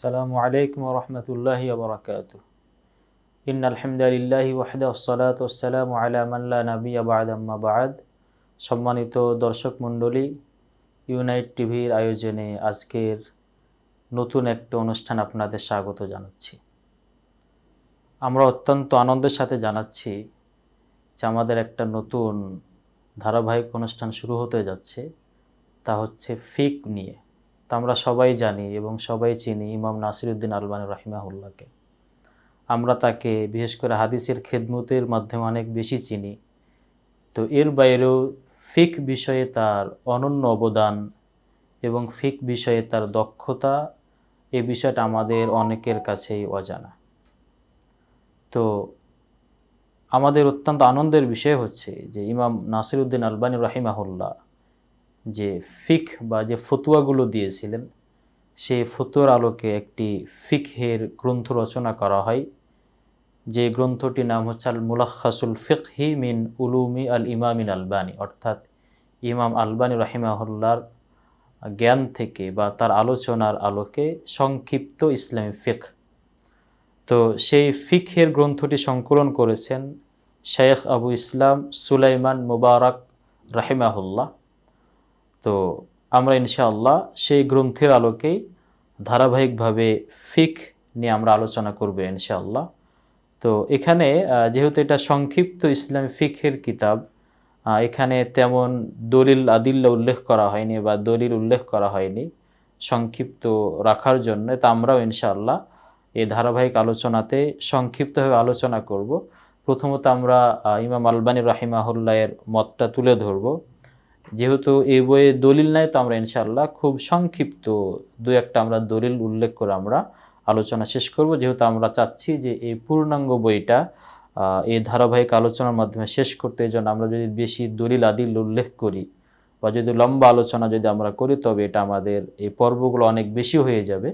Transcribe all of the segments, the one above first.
السلام عليكم ورحمة الله وبركاته إن الحمد لله وحده والصلاة والسلام على من لا نبي بعد أما بعد সম্মানিত দর্শক মণ্ডলী ইউনাইট টিভির আয়োজনে আজকের নতুন একটা অনুষ্ঠান আপনাদের স্বাগত জানাচ্ছি আমরা অত্যন্ত আনন্দের সাথে জানাচ্ছি যে আমাদের একটা নতুন ধারাবাহিক অনুষ্ঠান শুরু হতে যাচ্ছে তা হচ্ছে ফিক নিয়ে তা আমরা সবাই জানি এবং সবাই চিনি ইমাম নাসিরুদ্দিন আলবানী রাহিমাহুল্লাহকে। আমরা তাকে, বিশেষ করে হাদিসের খেদমতের মাধ্যমে অনেক বেশি চিনি। তো এর বাইরেও ফিক বিষয়ে তার অনন্য অবদান এবং ফিক বিষয়ে তার দক্ষতা এ বিষয়টা আমাদের অনেকের কাছেই অজানা। তো আমাদের অত্যন্ত আনন্দের বিষয় হচ্ছে যে ইমাম নাসিরুদ্দিন আলবানী রাহিমাহুল্লাহ যে ফিক বা যে ফতুয়াগুলো দিয়েছিলেন, সেই ফতুয়ার আলোকে একটি ফিকহের গ্রন্থ রচনা করা হয়। যে গ্রন্থটির নাম হচ্ছে আল মুলাখাসুল ফিকহি মিন উলুমি আল ইমামিন আলবানী। অর্থাৎ ইমাম আলবানী রাহিমাহুল্লার জ্ঞান থেকে বা তার আলোচনার আলোকে সংক্ষিপ্ত ইসলামী ফিক। তো সেই ফিকহের গ্রন্থটি সংকলন করেছেন শেখ আবু ইসলাম সুলাইমান মুবারক রাহিমাহুল্লাহ। তো আমরা ইনশাআল্লাহ সেই গ্রন্থের আলোকেই ধারাবাহিকভাবে ফিক নিয়ে আমরা আলোচনা করব ইনশাআল্লাহ। তো এখানে যেহেতু এটা সংক্ষিপ্ত ইসলামী ফিকহের কিতাব এখানে তেমন দলিল আদিল্লা উল্লেখ করা হয়নি বা দলিল উল্লেখ করা হয়নি সংক্ষিপ্ত রাখার জন্য। তা আমরাও ইনশাআল্লাহ এই ধারাবাহিক আলোচনাতে সংক্ষিপ্তভাবে আলোচনা করব। প্রথমত আমরা ইমাম আলবানী রাহিমাহুল্লাহের মতটা তুলে ধরব। যেহেতু এই বইয়ে দলিল নাই, তো আমরা ইনশাআল্লাহ খুব সংক্ষিপ্ত দু একটা আমরা দলিল উল্লেখ করে আমরা আলোচনা শেষ করব। যেহেতু আমরা চাচ্ছি যে এই পূর্ণাঙ্গ বইটা এই ধারাবাহিক আলোচনার মাধ্যমে শেষ করতে, এই জন্য আমরা যদি বেশি দলিল আদিল উল্লেখ করি বা যদি লম্বা আলোচনা যদি আমরা করি, তবে এটা আমাদের এই পর্বগুলো অনেক বেশি হয়ে যাবে।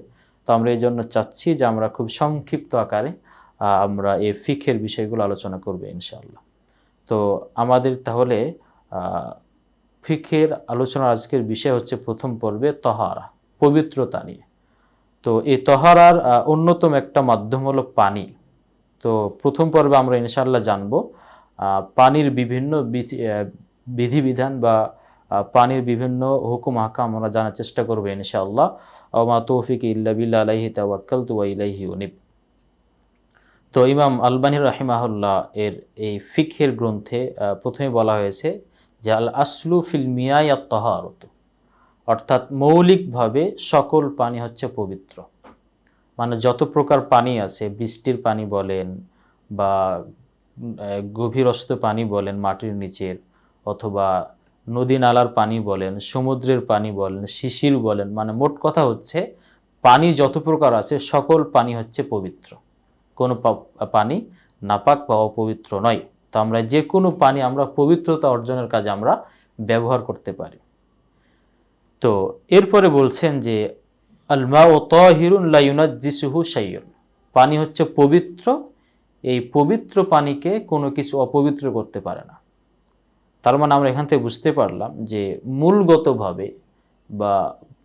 তো আমরা এই জন্য চাচ্ছি যে আমরা খুব সংক্ষিপ্ত আকারে আমরা এই ফিখের বিষয়গুলো আলোচনা করব ইনশাআল্লাহ। তো আমাদের তাহলে ফিখের আলোচনার আজকের বিষয় হচ্ছে প্রথম পর্বে তহারা, পবিত্রতা নিয়ে। তো এই তহারার অন্যতম একটা মাধ্যম হলো পানি। তো প্রথম পর্বে আমরা ইনশাল্লাহ জানব পানির বিভিন্ন বিধি- বিধিবিধান বা পানির বিভিন্ন হুকুম হাকাম আমরা জানার চেষ্টা করব ইনশাআল্লাহ। ওমা তৌফিক ইল্লা আলাইহি তাওয়াক্কালতু ওয়া ইলাইহি উনিব। তো ইমাম আলবানী রাহিমাহুল্লাহ এর এই ফিকহের গ্রন্থে প্রথমে বলা হয়েছে যে আল আসলু ফিল মিয়াই তহারত। অর্থাৎ মৌলিকভাবে সকল পানি হচ্ছে পবিত্র। মানে যত প্রকার পানি আছে, বৃষ্টির পানি বলেন বা গভীরস্থ পানি বলেন মাটির নিচের, অথবা নদী নালার পানি বলেন, সমুদ্রের পানি বলেন, শিশির বলেন মানে মোট কথা হচ্ছে পানি যত প্রকার আছে, সকল পানি হচ্ছে পবিত্র। কোনো পানি নাপাক বা অপবিত্র নয়। আমরা যে কোনো পানি আমরা পবিত্রতা অর্জনের কাজে আমরা ব্যবহার করতে পারি। তো এরপরে বলছেন যে আলমা ও তহিরুন লাইনাজিসুহু সাইয়ন পানি হচ্ছে পবিত্র, এই পবিত্র পানিকে কোনো কিছু অপবিত্র করতে পারে না। তার মানে আমরা এখান থেকে বুঝতে পারলাম যে, মূলগতভাবে বা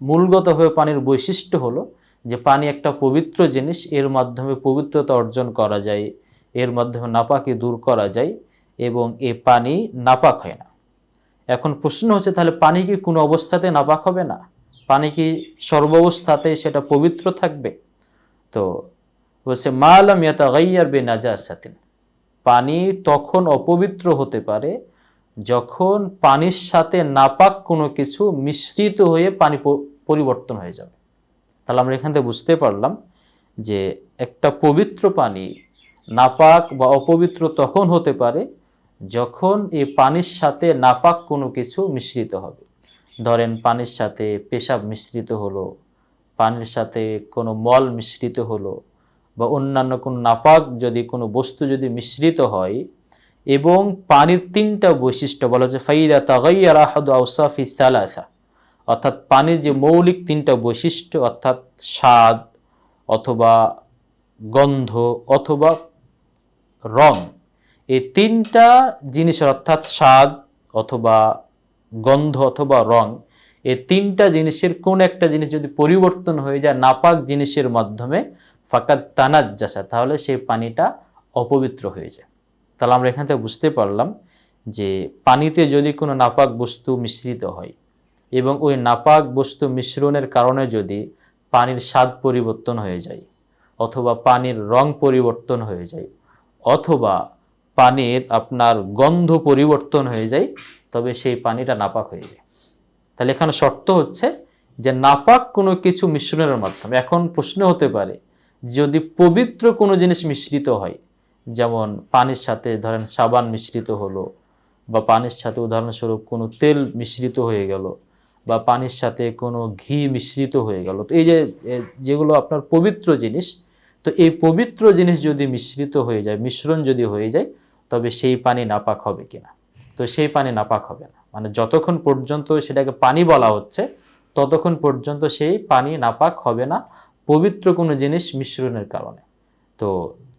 মূলগতভাবে পানির বৈশিষ্ট্য হলো যে, পানি একটা পবিত্র জিনিস, এর মাধ্যমে পবিত্রতা অর্জন করা যায় এর মাধ্যমে নাপাকি দূর করা যায় এবং এ পানি নাপাক হয় না। এখন প্রশ্ন হচ্ছে, তাহলে পানি কি কোনো অবস্থাতে নাপাক হবে না? পানি কি সর্বাবস্থাতে সেটা পবিত্র থাকবে? তো বলছে মা মালাম ইয়াতা গাইয়ার বে নাজাসাতিন পানি তখন অপবিত্র হতে পারে যখন পানির সাথে নাপাক কোনো কিছু মিশ্রিত হয়ে পানি পরিবর্তন হয়ে যাবে। তাহলে আমরা এখান থেকে বুঝতে পারলাম যে একটা পবিত্র পানি নাপাক বা অপবিত্র তখন হতে পারে যখন এই পানির সাথে নাপাক কোনো কিছু মিশ্রিত হবে। ধরেন পানির সাথে পেশাব মিশ্রিত হলো, পানির সাথে কোনো মল মিশ্রিত হলো বা অন্যান্য কোনো নাপাক যদি কোনো বস্তু যদি মিশ্রিত হয় এবং পানির তিনটা বৈশিষ্ট্য বলা যায় ফাইদা তাগাইয়ার আহাদু আউসাফি সালাসা। অর্থাৎ পানির যে মৌলিক তিনটা বৈশিষ্ট্য, অর্থাৎ স্বাদ অথবা গন্ধ অথবা রং। এই তিনটা জিনিসের অর্থাৎ স্বাদ অথবা গন্ধ অথবা রং, এই তিনটা জিনিসের কোন একটা জিনিস যদি পরিবর্তন হয়ে যায় নাপাক জিনিসের মাধ্যমে ফাঁকা তানাজ্জাসা, তাহলে সেই পানিটা অপবিত্র হয়ে যায়। তাহলে আমরা এখান থেকে বুঝতে পারলাম যে পানিতে যদি কোনো নাপাক বস্তু মিশ্রিত হয় এবং ওই নাপাক বস্তু মিশ্রণের কারণে যদি পানির স্বাদ পরিবর্তন হয়ে যায় অথবা পানির রং পরিবর্তন হয়ে যায় অথবা পানির আপনার গন্ধ পরিবর্তন হয়ে যায়, তবে সেই পানিটা নাপাক হয়ে যায়। তাহলে এখানে শর্ত হচ্ছে যে নাপাক কোনো কিছু মিশ্রণের মাধ্যমে। এখন প্রশ্ন হতে পারে, যদি পবিত্র কোনো জিনিস মিশ্রিত হয়, যেমন পানির সাথে ধরেন সাবান মিশ্রিত হলো, বা পানির সাথে উদাহরণস্বরূপ কোনো তেল মিশ্রিত হয়ে গেল, বা পানির সাথে কোনো ঘি মিশ্রিত হয়ে গেল, তো এই যে যেগুলো আপনার পবিত্র জিনিস তো এই পবিত্র জিনিস যদি মিশ্রিত হয়ে যায়, মিশ্রণ যদি হয়ে যায়, তবে সেই পানি নাপাক হবে কিনা? তো সেই পানি নাপাক হবে না। মানে যতক্ষণ পর্যন্ত সেটাকে পানি বলা হচ্ছে, ততক্ষণ পর্যন্ত সেই পানি নাপাক হবে না পবিত্র কোনো জিনিস মিশ্রণের কারণে। তো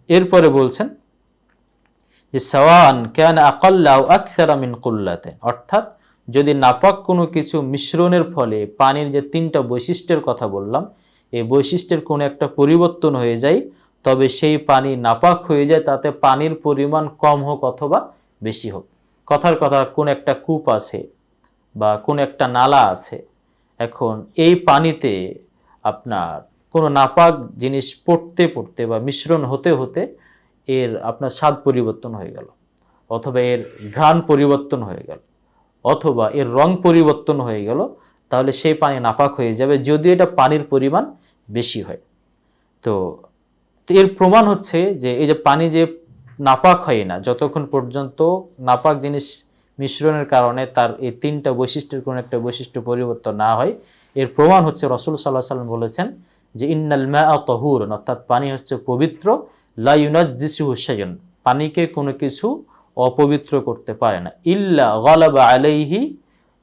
এরপরে বলছেন যে, সওয়ান কেন আকাল্লাউ আকসারা মিন কুল্লাতে। অর্থাৎ যদি নাপাক কোনো কিছু মিশ্রণের ফলে, পানির যে তিনটা বৈশিষ্ট্যের কথা বললাম এই বৈশিষ্ট্যের কোনো একটা পরিবর্তন হয়ে যায়, তবে সেই পানি নাপাক হয়ে যায়, তাতে পানির পরিমাণ কম হোক অথবা বেশি হোক। কথার কথা, কোন একটা কূপ আছে বা কোন একটা নালা আছে, এখন এই পানিতে আপনার কোনো নাপাক জিনিস পড়তে পড়তে বা মিশ্রণ হতে হতে এর আপনার স্বাদ পরিবর্তন হয়ে গেল, অথবা এর ঘ্রাণ পরিবর্তন হয়ে গেল, অথবা এর রং পরিবর্তন হয়ে গেল তাহলে সেই পানি নাপাক হয়ে যাবে যদি এটা পানির পরিমাণ বেশি হয়। তো এর প্রমাণ হচ্ছে যে এই যে পানি যে নাপাক হয় না, যতক্ষণ পর্যন্ত নাপাক জিনিস মিশ্রণের কারণে তার এই তিনটা বৈশিষ্ট্যের কোনো একটা বৈশিষ্ট্য পরিবর্তন না হয়, এর প্রমাণ হচ্ছে রসুল সাল্লাহ সাল্লাম বলেছেন যে, ইন্নাল মা তহুর অর্থাৎ পানি হচ্ছে পবিত্র লাইনাজিসু হুসাইন পানিকে কোনো কিছু অপবিত্র করতে পারে না। ইল্লা গলাবা আলাইহি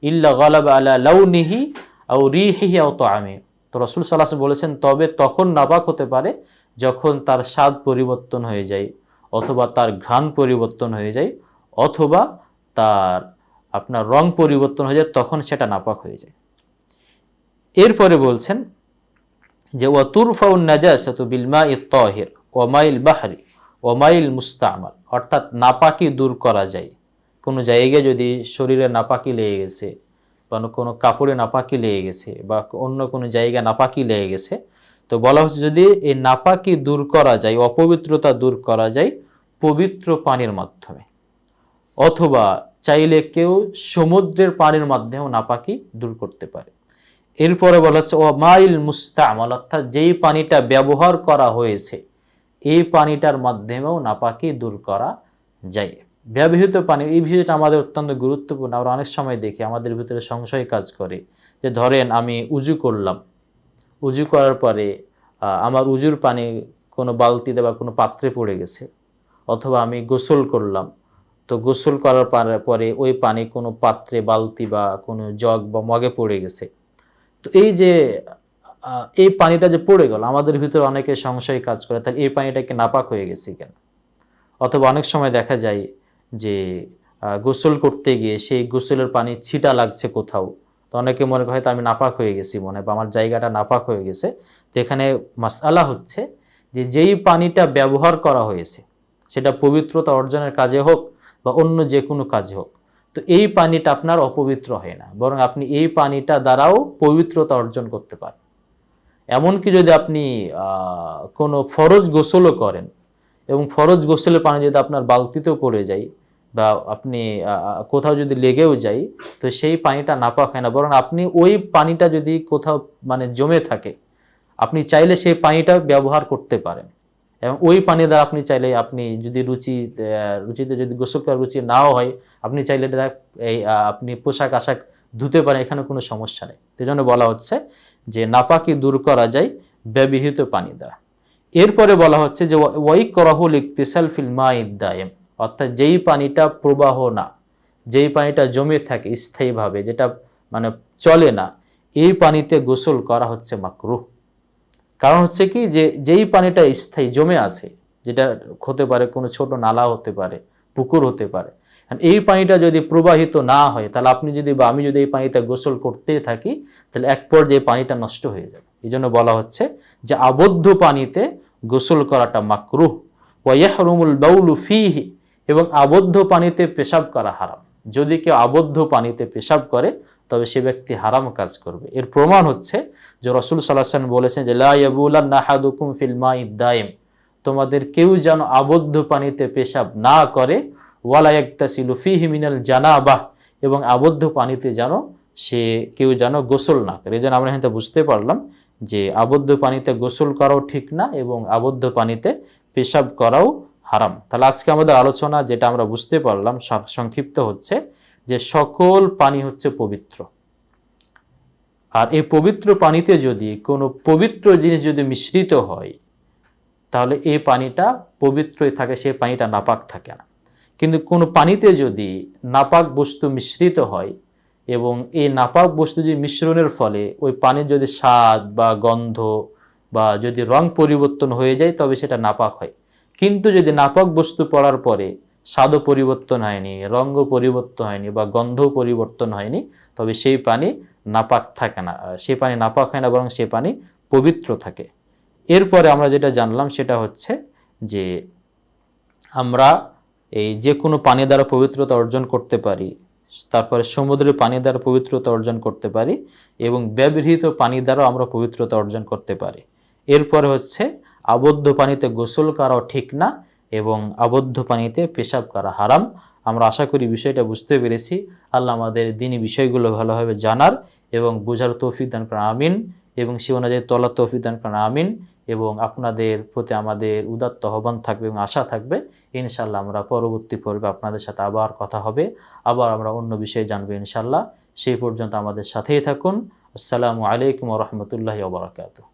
ইল্লা গলাবা আলা লাউনিহি আও রিহিহি আও তাআমি। তো রসুল সাল্লাহ বলেছেন, তবে তখন নাপাক হতে পারে যখন তার স্বাদ পরিবর্তন হয়ে যায় অথবা তার ঘ্রাণ পরিবর্তন হয়ে যায় অথবা তার আপনার রং পরিবর্তন হয়ে যায়, তখন সেটা নাপাক হয়ে যায়। এরপরে বলছেন যে ওয়াতুরফাউন নাজাসাত বিলমা ই তহির ওমাইল বাহারি ওমাইল মুস্তামাল। অর্থাৎ নাপাকি দূর করা যায়। কোনো জায়গায় যদি শরীরে নাপাকি লেগে গেছে বা কোনো কাপড়ে নাপাকি লেগে গেছে বা অন্য কোনো জায়গায় নাপাকি লেগে গেছে, তো বলা হচ্ছে যদি এই নাপাকি দূর করা যায়, অপবিত্রতা দূর করা যায় পবিত্র পানির মাধ্যমে, অথবা চাইলে কেউ সমুদ্রের পানির মাধ্যমেও নাপাকি দূর করতে পারে। এরপরে বলা হচ্ছে ও মাইল মুস্তামাল অর্থাৎ যেই পানিটা ব্যবহার করা হয়েছে, এই পানিটার মাধ্যমেও নাপাকি দূর করা যায়। ব্যবহৃত পানি, এই বিষয়টা আমাদের অত্যন্ত গুরুত্বপূর্ণ। আমরা অনেক সময় দেখি আমাদের ভিতরে সংশয় কাজ করে। যে ধরেন আমি উজু করলাম। উজু করার পরে আমার উজুর পানি কোনো বালতিতে বা কোনো পাত্রে পড়ে গেছে। অথবা আমি গোসল করলাম। তো গোসল করার পরে- ওই পানি কোনো পাত্রে, বালতি বা কোনো জগ বা মগে পড়ে গেছে। তো এই যে এই পানিটা যে পড়ে গেল, আমাদের ভিতরে অনেকে সংশয় কাজ করে, তাহলে এই পানিটা কি নাপাক হয়ে গেছে কেন? অথবা অনেক সময় দেখা যায় যে গোসল করতে গিয়ে সেই গোসলের পানি ছিটা লাগছে কোথাও। তো অনেকে মনে করে হয়তো আমি নাপাক হয়ে গেছি মনে হয় বা আমার জায়গাটা নাপাক হয়ে গেছে। তো এখানে মাসালা হচ্ছে যে, যেই পানিটা ব্যবহার করা হয়েছে, সেটা পবিত্রতা অর্জনের কাজে হোক বা অন্য যে কোনো কাজে হোক, তো এই পানিটা আপনার অপবিত্র হয় না। বরং আপনি এই পানিটা দ্বারাও পবিত্রতা অর্জন করতে পারেন। এমনকি যদি আপনি কোনো ফরজ গোসলও করেন এবং ফরজ গোসলের পানি যদি আপনার বালতিতেও পড়ে যায় বা আপনি কোথাও যদি লেগেও যায় তো সেই পানিটা নাপাক হয় না। বরং আপনি ওই পানিটা যদি কোথাও মানে জমে থাকে, আপনি চাইলে সেই পানিটা ব্যবহার করতে পারেন। এবং ওই পানি দ্বারা আপনি চাইলে আপনি যদি রুচি রুচিতে যদি গোসল করার রুচি নাও হয়, আপনি চাইলে এই আপনি পোশাক আশাক ধুতে পারেন, এখানে কোনো সমস্যা নেই। সেই জন্য বলা হচ্ছে যে নাপাকি দূর করা যায় ব্যবহৃত পানি দ্বারা। এরপরে বলা হচ্ছে যে ওয়াই করহুল ইকতিসাল ফিল মা ইদ্দায়েম অর্থাৎ যেই পানিটা প্রবাহ না, যেই পানিটা জমে থাকে স্থায়ীভাবে, যেটা মানে চলে না, এই পানিতে গোসল করা হচ্ছে মাকরুহ। কারণ হচ্ছে কি যে যেই পানিটা স্থায়ী জমে আছে, যেটা হতে পারে কোনো ছোট নালা হতে পারে, পুকুর হতে পারে এই পানিটা যদি প্রবাহিত না হয়, তাহলে আপনি যদি বা আমি যদি এই পানিতে গোসল করতে থাকি, তাহলে এক পর্যায়ে পানিটা নষ্ট হয়ে যাবে। এই জন্য বলা হচ্ছে যে আবদ্ধ পানিতে গোসল করাটা মাকরুহ। ওয়াহরুমুল বাউলু ফিহি এবং আবদ্ধ পানিতে পেশাব করা হারাম। যদি কেউ আবদ্ধ পানিতে পেশাব করে, তবে সে ব্যক্তি হারাম কাজ করবে। এর প্রমাণ হচ্ছে যে রসুল সাল্লাহান বলেছেন যে নাহাদুকুম ফিলমা ইদ্দাইম তোমাদের কেউ যেন আবদ্ধ পানিতে পেশাব না করে ওয়ালায়াক্তাসিলু ফিহি মিনাল জানাবাহ। এবং আবদ্ধ পানিতে যেন সে কেউ যেন গোসল না করে। এই জন্য আমরা এখানে বুঝতে পারলাম যে, আবদ্ধ পানিতে গোসল করাও ঠিক না এবং আবদ্ধ পানিতে পেশাব করাও হারাম। তাহলে আজকে আমাদের আলোচনা যেটা আমরা বুঝতে পারলাম সংক্ষিপ্ত হচ্ছে যে সকল পানি হচ্ছে পবিত্র। আর এই পবিত্র পানিতে যদি কোনো পবিত্র জিনিস যদি মিশ্রিত হয়, তাহলে এই পানিটা পবিত্রই থাকে, সেই পানিটা নাপাক থাকে না। কিন্তু কোনো পানিতে যদি নাপাক বস্তু মিশ্রিত হয় এবং এই নাপাক বস্তু যদি মিশ্রণের ফলে ওই পানির যদি স্বাদ বা গন্ধ বা যদি রং পরিবর্তন হয়ে যায়, তবে সেটা নাপাক হয়। কিন্তু যদি নাপাক বস্তু পড়ার পরে স্বাদও পরিবর্তন হয়নি, রঙও পরিবর্তন হয়নি বা গন্ধও পরিবর্তন হয়নি, তবে সেই পানি নাপাক থাকে না। সেই পানি নাপাক হয় না, বরং সেই পানি পবিত্র থাকে। এরপরে আমরা যেটা জানলাম সেটা হচ্ছে যে আমরা এই যে কোনো পানি দ্বারা পবিত্রতা অর্জন করতে পারি, তারপরে সমুদ্রের পানি দ্বারা পবিত্রতা অর্জন করতে পারি এবং ব্যবহৃত পানি দ্বারাও আমরা পবিত্রতা অর্জন করতে পারি। এরপরে হচ্ছে আবদ্ধ পানিতে গোসল করাও ঠিক না এবং আবদ্ধ পানিতে পেশাব করা হারাম। আমরা আশা করি বিষয়টা বুঝতে পেরেছি। আল্লাহ আমাদের দিনই বিষয়গুলো ভালোভাবে জানার এবং বোঝার তৌফিক দান করেন, আমিন। এবং সে অনুযায়ী তলার তৌফিক দান করেন, আমিন। এবং আপনাদের প্রতি আমাদের উদাত্ত আহ্বান থাকবে এবং আশা থাকবে। ইনশাল্লাহ আমরা পরবর্তী পর্বে আপনাদের সাথে আবার কথা হবে। আবার আমরা অন্য বিষয়ে জানব ইনশাল্লাহ সেই পর্যন্ত আমাদের সাথেই থাকুন। আসসালামু আলাইকুম রহমতুল্লাহ ওবরাকাতু